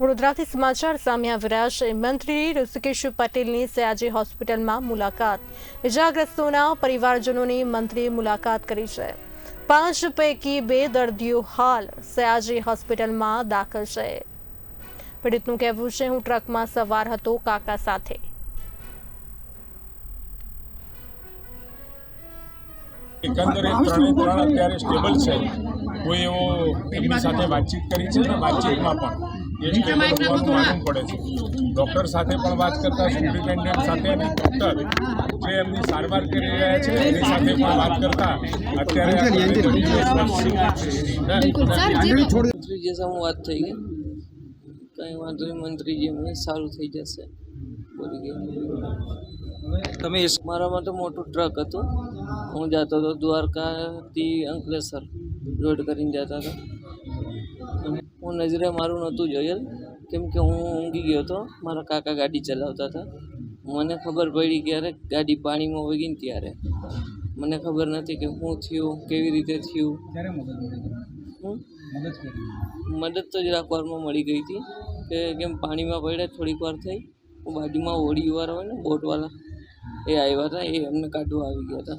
વડોદરાથી સમાચાર સામે આવી છે. મંત્રી ઋષિકેશ પટેલની સયાજી હોસ્પિટલમાં મુલાકાત. ઇજાગ્રસ્તોના પરિવારજનોની મંત્રીએ મુલાકાત કરી છે. પાંચ પૈકી બે દર્દીઓ હાલ સયાજી હોસ્પિટલમાં દાખલ છે. પીડિતનું કહેવું છે, હું ટ્રકમાં સવાર હતો, કાકા સાથે. એકંદરે ત્રણે ત્રણ અત્યારે સ્ટેબલ છે. કોઈ એવો એમની સાથે વાતચીત કરી છે? ને, વાતચીતમાં પણ. એ સ્ટેબલ હોવાનું માલુમ પડે છે. ડૉક્ટર સાથે પણ વાત કરતા સુપ્રિન્ટેન્ડન્ટ સાથે અને ડૉક્ટર જે એમની સારવાર કરી રહ્યા છે એની સાથે પણ વાત કરતા અત્યારે આ ત્રણે ત્રણ દિવસ છે. મંત્રીજી સાથે વાત થઈ ગઈ. કંઈ વાંધો નહીં મંત્રીજી અમને સારું થઈ જશે. બોલી ગયા તમે એસ- મારામાં તો મોટું ટ્રક હતું. હું જતો હતો દ્વારકાથી અંકલેશ્વર. લોડ કરીને જતા હતા. હું નજરે મારું નહોતું જોયેલ. કેમ કે હું ઊંઘી ગયો હતો. મારા કાકા ગાડી ચલાવતા હતા. મને ખબર પડી ક્યારે ગાડી પાણીમાં વગીને ત્યારે. મને ખબર નથી કે હું થયું કેવી રીતે થયું. મદદ તો જરાક વારમાં મળી ગઈ હતી. કે કેમ પાણીમાં પડ્યા થોડીક વાર થઈ. બાજુમાં હોડીવાળા હોય ને બોટવાળા એ આવ્યા હતા એ અમને કાઢવા આવી ગયા હતા